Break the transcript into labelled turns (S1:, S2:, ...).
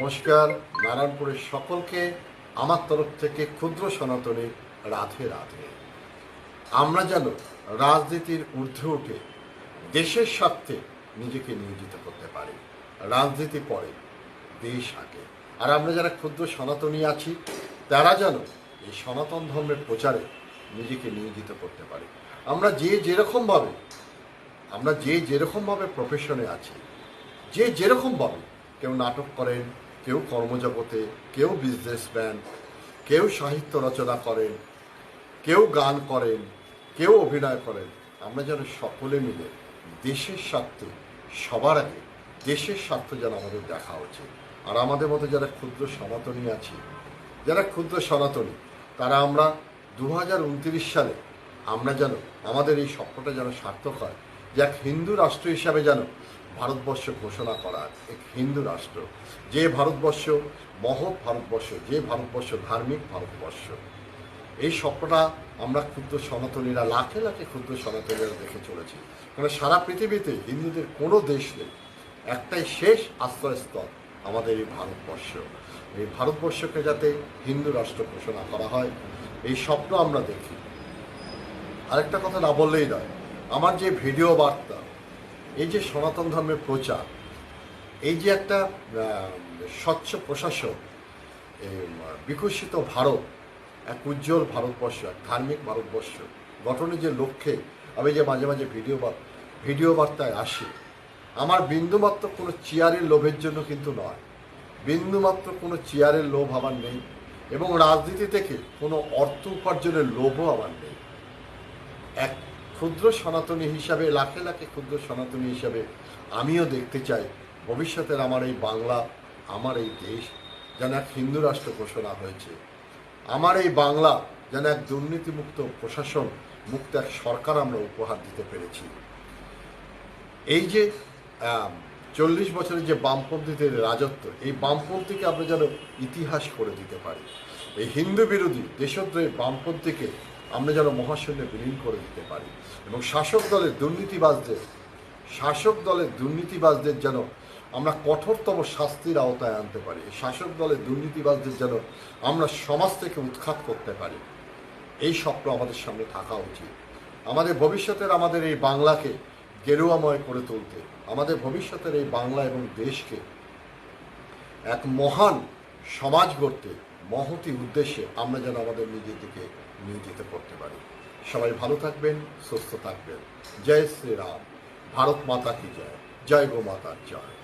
S1: নমস্কার, নারায়ণপুরের সকলকে আমার তরফ থেকে ক্ষুদ্র সনাতনী রাধে রাধে। আমরা যেন রাজনীতির ঊর্ধ্বে উঠে দেশের স্বার্থে নিজেকে নিয়োজিত করতে পারি। রাজনীতি পরে দেশ আগে। আর আমরা যারা ক্ষুদ্র সনাতনী আছি, তারা যেন এই সনাতন ধর্মের প্রচারে নিজেকে নিয়োজিত করতে পারি। আমরা যে যেরকমভাবে, আমরা যে যেরকমভাবে প্রফেশনে আছি, যে যেরকমভাবে কেউ নাটক করেন কেউ কর্মজগতে, কেউ বিজনেসম্যান কেউ সাহিত্য রচনা করেন, কেউ গান করেন, কেউ অভিনয় করেন, আমরা যেন সকলে মিলে দেশের স্বার্থে, সবার আগে দেশের স্বার্থ যেন আমাদের দেখা উচিত। আর আমাদের মতো যারা ক্ষুদ্র সনাতনী আছি, যারা ক্ষুদ্র সনাতনী, তারা আমরা দু হাজার উনত্রিশ সালে আমরা যেন, আমাদের এই স্বপ্নটা যেন সার্থক হয় যে এক হিন্দু রাষ্ট্র হিসাবে যেন ভারতবর্ষ ঘোষণা করা এক হিন্দু রাষ্ট্র। যে ভারতবর্ষ মহৎ ভারতবর্ষ, যে ভারতবর্ষ ধার্মিক ভারতবর্ষ। এই স্বপ্নটা আমরা ক্ষুদ্র সনাতনীরা, লাখে লাখে ক্ষুদ্র সনাতনীরা দেখে চলেছি। কারণ সারা পৃথিবীতে হিন্দুদের কোনো দেশ নেই। একটাই শেষ আশ্রয়স্থল আমাদের এই ভারতবর্ষ। এই ভারতবর্ষকে যাতে হিন্দু রাষ্ট্র ঘোষণা করা হয়, এই স্বপ্ন আমরা দেখি। আরেকটা কথা না বললেই নয়, আমার যে ভিডিও বার্তা এই যে সনাতন ধর্মের প্রচার এই যে একটা স্বচ্ছ উম, বিকশিত ভারত এক উজ্জ্বল ভারতবর্ষ এক ধার্মিক ভারতবর্ষ গঠনের যে লক্ষ্যে আমি যে মাঝে মাঝে ভিডিও ভিডিও বার্তায় আসি আমার বিন্দুমাত্র কোনো চেয়ারের লোভের জন্য কিন্তু নয়। বিন্দুমাত্র কোনো চেয়ারের লোভ আমার নেই এবং রাজনীতি থেকে কোনো অর্থ উপার্জনের লোভও আমার নেই। এক ক্ষুদ্র সনাতনী হিসাবে, লাখে লাখে ক্ষুদ্র সনাতনী হিসাবে আমিও দেখতে চাই ভবিষ্যতের আমার এই বাংলা, আমার এই দেশ যেন এক হিন্দু রাষ্ট্র ঘোষণা হয়েছে। আমার এই বাংলা যেন এক দুর্নীতিমুক্ত প্রশাসন, মুক্ত এক সরকার আমরা উপহার দিতে পেরেছি। এই যে চল্লিশ বছরের যে বামপন্থীদের রাজত্ব, এই বামপন্থীকে আমরা যেন ইতিহাস করে দিতে পারি। এই হিন্দু বিরোধী দেশদ্রোহী বামপন্থীকে আমরা যেন মহাশূন্যে বিলীন করে দিতে পারি। এবং শাসক দলের দুর্নীতিবাজদের, শাসক দলের দুর্নীতিবাজদের যেন আমরা কঠোরতম শাস্তির আওতায় আনতে পারি। শাসক দলের দুর্নীতিবাজদের যেন আমরা সমাজ থেকে উৎখাত করতে পারি। এই স্বপ্ন আমাদের সামনে থাকা উচিত। আমাদের ভবিষ্যতের আমাদের এই বাংলাকে গেরুয়াময় করে তুলতে, আমাদের ভবিষ্যতের এই বাংলা এবং দেশকে এক মহান সমাজ গড়তে মহতি উদ্দেশ্যে আমরা যেন আমাদের নিজেদেরকে নিয়োজিত করতে পারি। সবাই ভালো থাকবেন, সুস্থ থাকবেন। জয় শ্রীরাম। ভারত মাতা কি জয়? জয় গো মাতার জয়।